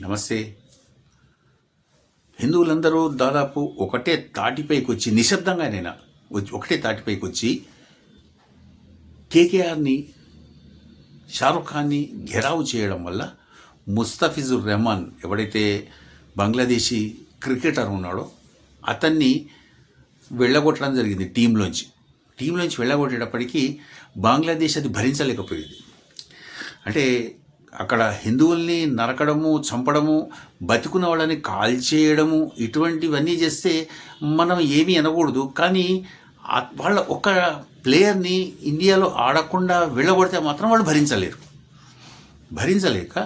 నమస్తే. హిందువులందరూ దాదాపు ఒకటే తాటిపైకి వచ్చి నిశ్శబ్దంగా నేను? ఒకటే తాటిపైకి వచ్చి కేకేఆర్ని షారుఖ్ ఖాన్ని ఘెరావు చేయడం వల్ల ముస్తఫిజుర్ రెహమాన్ ఎవడైతే బంగ్లాదేశీ క్రికెటర్ ఉన్నాడో అతన్ని వెళ్ళగొట్టడం జరిగింది టీంలోంచి. టీంలోంచి వెళ్ళగొట్టేటప్పటికీ బంగ్లాదేశ్ అది భరించలేకపోయింది. అంటే అక్కడ హిందువుల్ని నరకడము చంపడము బతికున్న వాళ్ళని కాల్చేయడము ఇటువంటివన్నీ చేస్తే మనం ఏమీ అనకూడదు. కానీ వాళ్ళ ఒక ప్లేయర్ని ఇండియాలో ఆడకుండా వెళ్ళగొడితే మాత్రం వాళ్ళు భరించలేరు. భరించలేక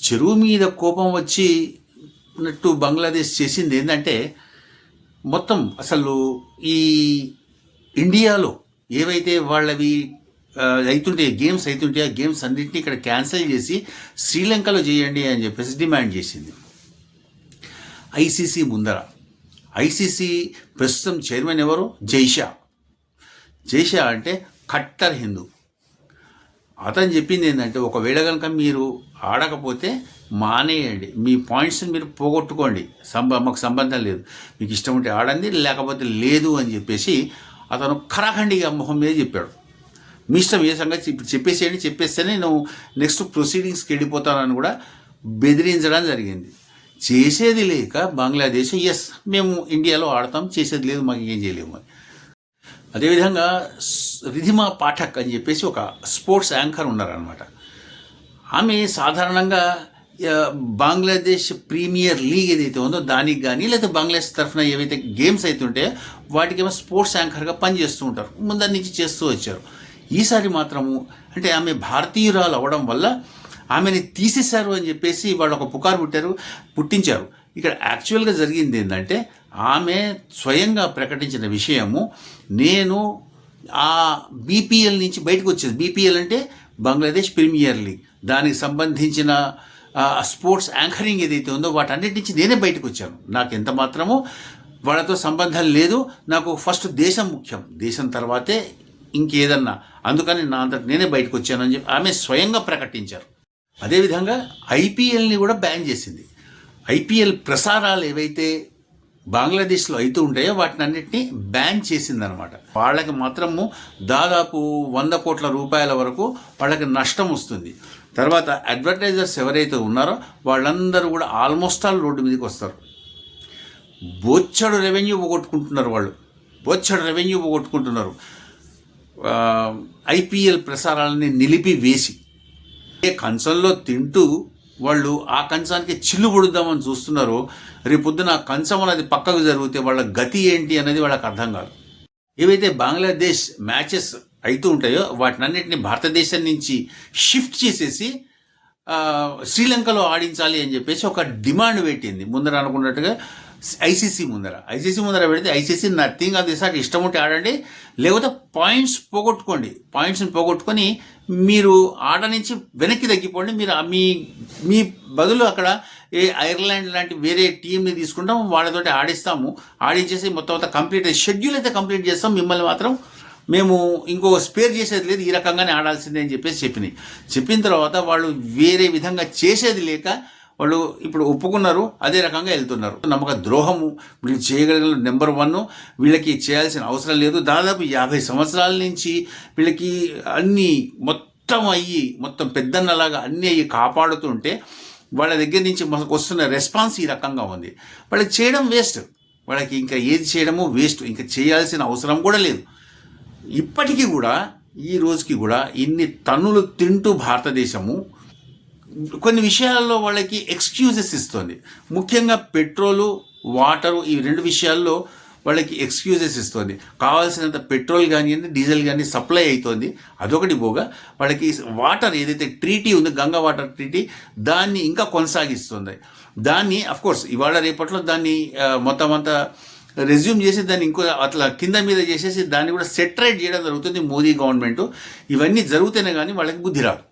చెరువు మీద కోపం వచ్చి ఉన్నట్టు బంగ్లాదేశ్ చేసింది ఏంటంటే మొత్తం అసలు ఈ ఇండియాలో ఏవైతే వాళ్ళవి ఆ, అవుతుంటే గేమ్స్ అవుతుంటే ఆ గేమ్స్ అన్నింటినీ ఇక్కడ క్యాన్సిల్ చేసి శ్రీలంకలో చేయండి అని చెప్పేసి డిమాండ్ చేసింది. ఐసీసీ ముందర. ఐసీసీ ప్రస్తుతం చైర్మన్ ఎవరు? జైషా. జైషా అంటే కట్టర్ హిందూ. అతను చెప్పింది ఏంటంటే ఒకవేళ కనుక మీరు ఆడకపోతే మానేయండి. మీ పాయింట్స్ని మీరు పోగొట్టుకోండి. సంబ మాకు సంబంధం లేదు. మీకు ఇష్టం ఉంటే ఆడండి లేకపోతే లేదు అని చెప్పేసి అతను ఖరాఖండిగా మొహం మీద చెప్పాడు. మీ ఇష్టం ఏ సంగతి ఇప్పుడు చెప్పేసేయండి చెప్పేస్తేనే నువ్వు నెక్స్ట్ ప్రొసీడింగ్స్కి వెళ్ళిపోతానని కూడా బెదిరించడం జరిగింది. చేసేది లేక బంగ్లాదేశ్ ఎస్ మేము ఇండియాలో ఆడతాం చేసేది లేదు మాకు ఏం చేయలేము అని. అదేవిధంగా రిధిమా పాఠక్ అని చెప్పేసి ఒక స్పోర్ట్స్ యాంకర్ ఉన్నారనమాట ఆమె సాధారణంగా బంగ్లాదేశ్ ప్రీమియర్ లీగ్ ఏదైతే ఉందో దానికి కానీ లేదా బంగ్లాదేశ్ తరఫున ఏవైతే గేమ్స్ అయితే అవుతుంటే వాటికేమో స్పోర్ట్స్ యాంకర్గా పనిచేస్తూ ఉంటారు. ముందరి నుంచి చేస్తూ వచ్చారు. ఈసారి మాత్రము అంటే ఆమె భారతీయురాలు అవ్వడం వల్ల ఆమెని తీసేశారు అని చెప్పేసి వాళ్ళు ఒక పుకారు పుట్టారు పుట్టించారు. ఇక్కడ యాక్చువల్గా జరిగింది ఏంటంటే ఆమె స్వయంగా ప్రకటించిన విషయము నేను ఆ బీపీఎల్ నుంచి బయటకు వచ్చేది. బీపీఎల్ అంటే బంగ్లాదేశ్ ప్రీమియర్ లీగ్. దానికి సంబంధించిన స్పోర్ట్స్ యాంకరింగ్ ఏదైతే ఉందో వాటన్నిటి నుంచి నేనే బయటకు వచ్చాను. నాకు ఎంత మాత్రమో వాళ్ళతో సంబంధం లేదు. నాకు ఫస్ట్ దేశం ముఖ్యం. దేశం తర్వాతే ఇంకేదన్నా. అందుకని నా అంతటి నేనే బయటకు వచ్చానని చెప్పి ఆమె స్వయంగా ప్రకటించారు. అదేవిధంగా ఐపీఎల్ని కూడా బ్యాన్ చేసింది. ఐపీఎల్ ప్రసారాలు ఏవైతే బంగ్లాదేశ్లో అవుతూ ఉంటాయో వాటిని అన్నింటినీ బ్యాన్ చేసిందనమాట. వాళ్ళకి మాత్రము దాదాపు వంద కోట్ల రూపాయల వరకు వాళ్ళకి నష్టం వస్తుంది. తర్వాత అడ్వర్టైజర్స్ ఎవరైతే ఉన్నారో వాళ్ళందరూ కూడా ఆల్మోస్ట్ ఆల్ రోడ్డు మీదకి వస్తారు. బొచ్చడు రెవెన్యూ పోగొట్టుకుంటున్నారు వాళ్ళు. బొచ్చడు రెవెన్యూ పోగొట్టుకుంటున్నారు. ఐపీఎల్ ప్రసారాలని నిలిపివేసి ఏ కంచంలో తింటూ వాళ్ళు ఆ కంచానికి చిల్లు పొడుద్దామని చూస్తున్నారో రేపొద్దున ఆ కంచం అనేది పక్కకు జరిగితే వాళ్ళ గతి ఏంటి అనేది వాళ్ళకి అర్థం కాదు. ఏవైతే బంగ్లాదేశ్ మ్యాచెస్ అవుతూ ఉంటాయో వాటినన్నింటినీ భారతదేశం నుంచి షిఫ్ట్ చేసేసి శ్రీలంకలో ఆడించాలి అని చెప్పేసి ఒక డిమాండ్ పెట్టింది. ముందర అనుకున్నట్టుగా ఐసీసీ ముందర. ఐసీసీ ముందర పెడితే ఐసీసీ నథింగ్ అది సార్ ఇష్టం ఉంటే ఆడండి. లేకపోతే పాయింట్స్ పోగొట్టుకోండి. పాయింట్స్ని పోగొట్టుకొని మీరు ఆట నుంచి వెనక్కి తగ్గిపోండి. మీరు మీ మీ బదులు అక్కడ ఏ ఐర్లాండ్ లాంటి వేరే టీంని తీసుకుంటాం వాళ్ళతోటి ఆడిస్తాము. ఆడించేసి మొత్తం అంతా కంప్లీట్ షెడ్యూల్ అయితే కంప్లీట్ చేస్తాం. మిమ్మల్ని మాత్రం మేము ఇంకో స్పేర్ చేసేది లేదు. ఈ రకంగానే ఆడాల్సిందే అని చెప్పేసి చెప్పినాయి. చెప్పిన తర్వాత వాళ్ళు వేరే విధంగా చేసేది లేక వాళ్ళు ఇప్పుడు ఒప్పుకున్నారు అదే రకంగా వెళ్తున్నారు. నమ్మక ద్రోహము వీళ్ళు చేయగలిగిన నెంబర్ వన్ వీళ్ళకి చేయాల్సిన అవసరం లేదు. దాదాపు యాభై సంవత్సరాల నుంచి వీళ్ళకి అన్నీ మొత్తం అయ్యి మొత్తం పెద్దన్నలాగా అన్నీ అయ్యి కాపాడుతుంటే వాళ్ళ దగ్గర నుంచి మనకు వస్తున్న రెస్పాన్స్ ఈ రకంగా ఉంది. వాళ్ళకి చేయడం వేస్ట్. వాళ్ళకి ఇంకా ఏది చేయడము వేస్ట్. ఇంకా చేయాల్సిన అవసరం కూడా లేదు. ఇప్పటికీ కూడా ఈ రోజుకి కూడా ఇన్ని తన్నులు తింటూ భారతదేశము కొన్ని విషయాల్లో వాళ్ళకి ఎక్స్క్యూజెస్ ఇస్తుంది. ముఖ్యంగా పెట్రోలు వాటరు ఈ రెండు విషయాల్లో వాళ్ళకి ఎక్స్క్యూజెస్ ఇస్తుంది. కావాల్సినంత పెట్రోల్ కానివ్వండి డీజిల్ కానీ సప్లై అవుతుంది అదొకటి పోగా వాళ్ళకి వాటర్ ఏదైతే ట్రీటీ ఉందో గంగా వాటర్ ట్రీటీ దాన్ని ఇంకా కొనసాగిస్తుంది. దాన్ని కోర్స్ ఇవాళ రేపట్లో దాన్ని మొత్తం అంతా రెజ్యూమ్ చేసి దాన్ని ఇంకో అట్లా కింద మీద చేసేసి దాన్ని కూడా సెటరేట్ చేయడం జరుగుతుంది మోదీ గవర్నమెంట్. ఇవన్నీ జరుగుతేనే కానీ వాళ్ళకి బుద్ధి రాదు.